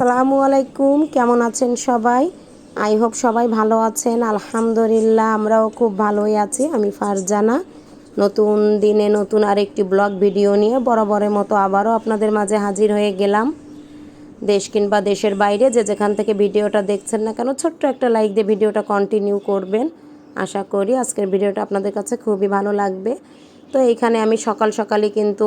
আসসালামু আলাইকুম, কেমন আছেন সবাই? আই হোপ সবাই ভালো আছেন। আলহামদুলিল্লাহ, আমরাও খুব ভালোই আছি। আমি ফারজানা। নতুন দিনে নতুন আরেকটি ব্লগ ভিডিও নিয়ে বরাবরের মতো আবারও আপনাদের মাঝে হাজির হয়ে গেলাম। দেশ কিংবা দেশের বাইরে যে যেখান থেকে ভিডিওটা দেখছেন না কেন, ছোট্ট একটা লাইক দিয়ে ভিডিওটা কন্টিনিউ করবেন। আশা করি আজকের ভিডিওটা আপনাদের কাছে খুবই ভালো লাগবে। তো এইখানে আমি সকাল সকালই কিন্তু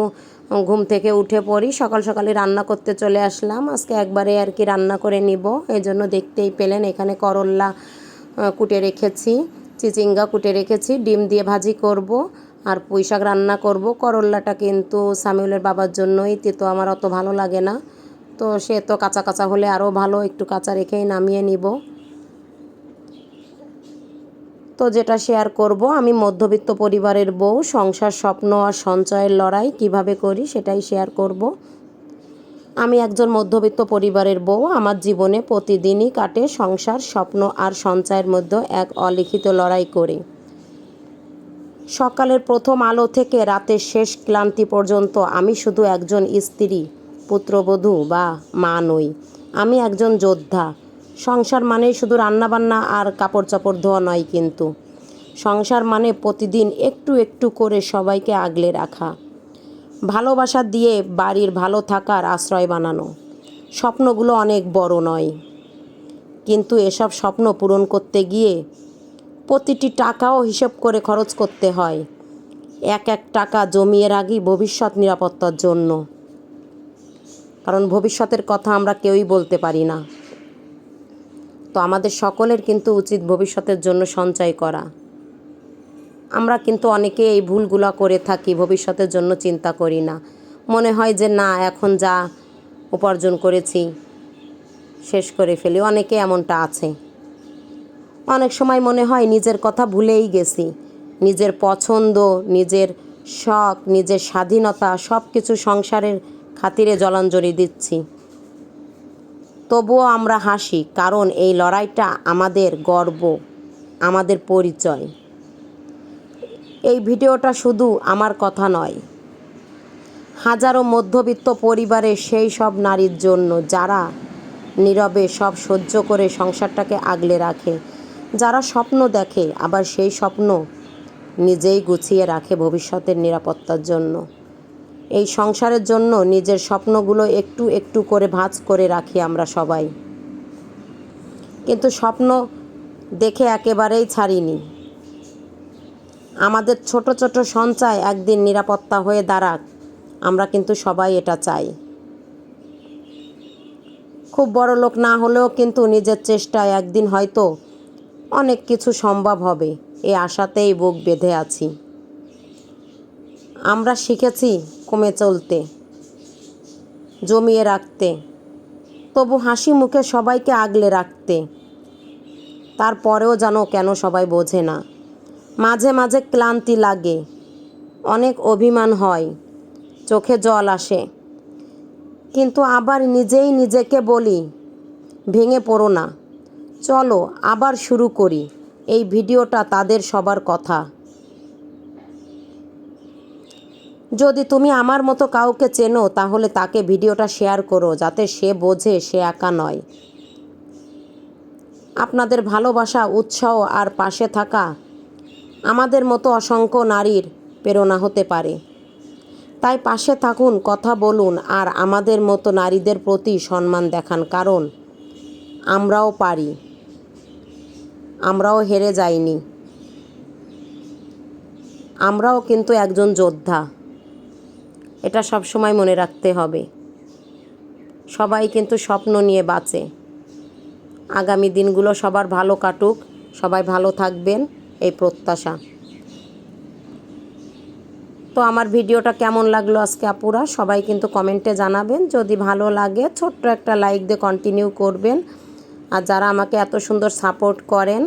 ঘুম থেকে উঠে পড়ি। সকাল সকালে রান্না করতে চলে আসলাম। আজকে একবারে আর কি রান্না করে নিব। এই জন্য দেখতেই পেলেন এখানে করল্লা কুটে রেখেছি, চিচিঙ্গা কুটে রেখেছি, ডিম দিয়ে ভাজি করব আর পুঁই শাক রান্না করব। করল্লাটা কিন্তু সামিউলের বাবার জন্যই তেতো আমার অত ভালো লাগে না। তো সে তো কাঁচা কাঁচা হলে আরও ভালো, একটু কাঁচা রেখেই নামিয়ে নিব। তো যেটা শেয়ার করব, আমি মধ্যবিত্ত পরিবারের বউ, সংসার স্বপ্ন আর সঞ্চয়ের লড়াই কীভাবে করি সেটাই শেয়ার করব। আমি একজন মধ্যবিত্ত পরিবারের বউ, আমার জীবনে প্রতিদিনই কাটে সংসার স্বপ্ন আর সঞ্চয়ের মধ্যে এক অলিখিত লড়াই করে। সকালের প্রথম আলো থেকে রাতের শেষ ক্লান্তি পর্যন্ত আমি শুধু একজন স্ত্রী, পুত্রবধূ বা মা নই, আমি একজন যোদ্ধা। সংসার মানে শুধু রান্নাবান্না আর কাপড় চাপড় ধোয়া নয় কিন্তু। সংসার মানে প্রতিদিন একটু একটু করে সবাইকে আগলে রাখা। ভালোবাসা দিয়ে বাড়ির ভালো থাকার আশ্রয় বানানো। স্বপ্নগুলো অনেক বড় নয়। কিন্তু এসব স্বপ্ন পূরণ করতে গিয়ে প্রতিটি টাকাও হিসেব করে খরচ করতে হয়। এক এক টাকা জমিয়ে রাখি ভবিষ্যৎ নিরাপত্তার জন্য। কারণ ভবিষ্যতের কথা আমরা কেউই বলতে পারি না। তো আমাদের সকলের কিন্তু উচিত ভবিষ্যতের জন্য সঞ্চয় করা। আমরা কিন্তু অনেকে এই ভুলগুলো করে থাকি, ভবিষ্যতের জন্য চিন্তা করি না। মনে হয় যে, না, এখন যা উপার্জন করেছি, শেষ করে ফেলি। অনেকে এমনটা আছে। অনেক সময় মনে হয় নিজের কথা ভুলেই গেছি। নিজের পছন্দ, নিজের শখ, নিজের স্বাধীনতা সব কিছু সংসারের খাতিরে জলাঞ্জলি দিচ্ছি। তবুও আমরা হাসি, কারণ এই লড়াইটা আমাদের গর্ব, আমাদের পরিচয়। এই ভিডিওটা শুধু আমার কথা নয়, হাজারো মধ্যবিত্ত পরিবারের সেই সব নারীর জন্য যারা নীরবে সব সহ্য করে সংসারটাকে আগলে রাখে, যারা স্বপ্ন দেখে আবার সেই স্বপ্ন নিজেই গুছিয়ে রাখে ভবিষ্যতের নিরাপত্তার জন্য। এই সংসারের জন্য নিজের স্বপ্নগুলো একটু একটু করে ভাঁজ করে রাখি আমরা সবাই। কিন্তু স্বপ্ন দেখে একেবারেই ছাড়িনি। আমাদের ছোট ছোট সঞ্চয় একদিন নিরাপত্তা হয়ে দাঁড়াক, আমরা কিন্তু সবাই এটা চাই। খুব বড় লোক না হলেও কিন্তু নিজের চেষ্টায় একদিন হয়তো অনেক কিছু সম্ভব হবে এই আশাতেই বুক বেঁধে আছি। আমরা শিখেছি কমে চলতে, জমিয়ে রাখতে, তবু হাসি মুখে সবাইকে আগলে রাখতে, তারপরেও জানো কেন সবাই বোঝে না। মাঝে মাঝে ক্লান্তি লাগে, অনেক অভিমান হয়, চোখে জল আসে। কিন্তু আবার নিজেই নিজেকে বলি, ভেঙে পড়ো না। চলো আবার শুরু করি। এই ভিডিওটা তাদের সবার কথা। যদি তুমি আমার মতো কাউকে চেনো, তাহলে তাকে ভিডিওটা শেয়ার করো, যাতে সে বোঝে সে একা নয়। আপনাদের ভালোবাসা, উৎসাহ আর পাশে থাকা আমাদের মতো অসংখ্য নারীর প্রেরণা হতে পারে। তাই পাশে থাকুন, কথা বলুন আর আমাদের মতো নারীদের প্রতি সম্মান দেখান, কারণ আমরাও পারি। আমরাও হেরে যাইনি। আমরাও কিন্তু একজন যোদ্ধা। এটা সব সময় মনে রাখতে হবে। সবাই কিন্তু স্বপ্ন নিয়ে বাঁচে। আগামী দিনগুলো সবার ভালো কাটুক, সবাই ভালো থাকবেন, এই প্রত্যাশা। তো আমার ভিডিওটা কেমন লাগল আজকে আপুরা? সবাই কিন্তু কমেন্টে জানাবেন। যদি ভালো লাগে, ছোট্ট একটা লাইক দিয়ে কন্টিনিউ করবেন। আর যারা আমাকে এত সুন্দর সাপোর্ট করেন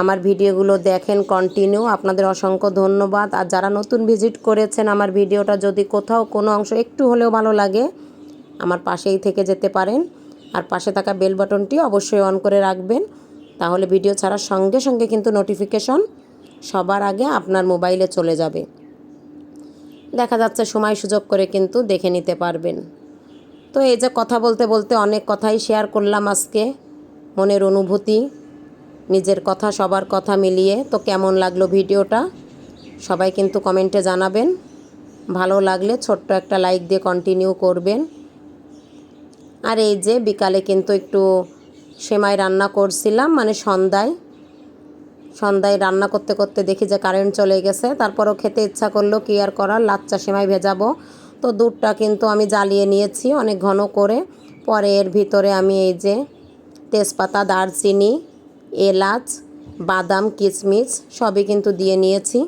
আমার ভিডিওগুলো দেখেন কন্টিনিউ আপনাদের অসংখ্য ধন্যবাদ। আর যারা নতুন ভিজিট করেছেন আমার ভিডিওটা, যদি কোথাও কোনো অংশ একটু হলেও ভালো লাগে, আমার পাশেই থেকে যেতে পারেন। আর পাশে থাকা বেল বাটনটি অবশ্যই অন করে রাখবেন। তাহলে ভিডিও ছাড়ার সঙ্গে সঙ্গে কিন্তু নোটিফিকেশন সবার আগে আপনার মোবাইলে চলে যাবে। দেখা যাচ্ছে সময় সুযোগ করে কিন্তু দেখে নিতে পারবেন। তো এই যে কথা বলতে বলতে অনেক কথাই শেয়ার করলাম আজকে। মনের অনুভূতি নিজের কথা, সবার কথা মিলিয়ে। তো কেমন লাগল ভিডিওটা? সবাই কিন্তু কমেন্টে জানাবেন। ভালো লাগলে ছোট্ট একটা লাইক দিয়ে কন্টিনিউ করবেন। আর এই যে বিকালে কিন্তু একটু সেমাই রান্না করছিলাম মানে সন্ধ্যায়। সন্ধ্যায় রান্না করতে করতে দেখি যে কারেন্ট চলে গেছে। তারপরও খেতে ইচ্ছা করল, কি আর করার? লাচ্চা সেমাই ভেজাবো। তো দুধটা কিন্তু আমি জ্বালিয়ে নিয়েছি অনেক ঘন করে। পরে এর ভিতরে আমি এই যে তেজপাতা, দারচিনি এলাচ, বাদাম কিশমিশ সবই কিন্তু দিয়ে নিয়েছি।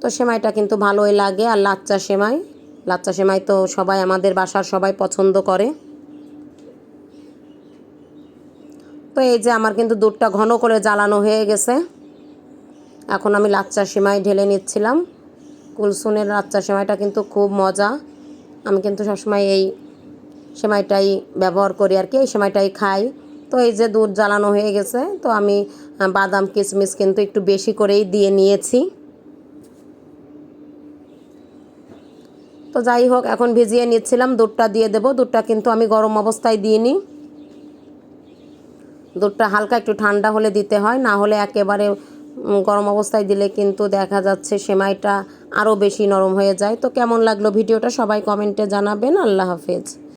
তো সেমাইটা কিন্তু ভালোই লাগে আর লাচ্চা সেমাই। লাচ্চা সেমাই তো সবাই আমাদের বাসার সবাই পছন্দ করে। তো এই যে আমার কিন্তু দুধটা ঘন করে জ্বালানো হয়ে গেছে। এখন আমি লাচ্চা সেমাই ঢেলে নিচ্ছিলাম। কুলসুনের লাচ্চা সেমাইটা কিন্তু খুব মজা। আমি কিন্তু সবসময় এই সেমাইটাই ব্যবহার করি আর কি, এই সেমাইটাই খাই। তো এই যে দুধ জ্বালানো হয়ে গেছে, তো আমি বাদাম, কিশমিশ কিন্তু একটু বেশি করেই দিয়ে নিয়েছি। তো যাই হোক, এখন ভিজিয়ে নিচ্ছিলাম, দুধটা দিয়ে দেবো। দুধটা কিন্তু আমি গরম অবস্থায় দিয়ে নিই দুধটা হালকা একটু ঠান্ডা হলে দিতে হয়, না হলে একেবারে গরম অবস্থায় দিলে কিন্তু দেখা যাচ্ছে সেমাইটা আরও বেশি নরম হয়ে যায়। তো কেমন লাগল ভিডিওটা সবাই কমেন্টে জানাবেন। আল্লাহ হাফেজ।